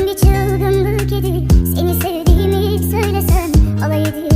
bir Hangi çılgınlık edip seni sevdiğimi ilk söylesem alay edip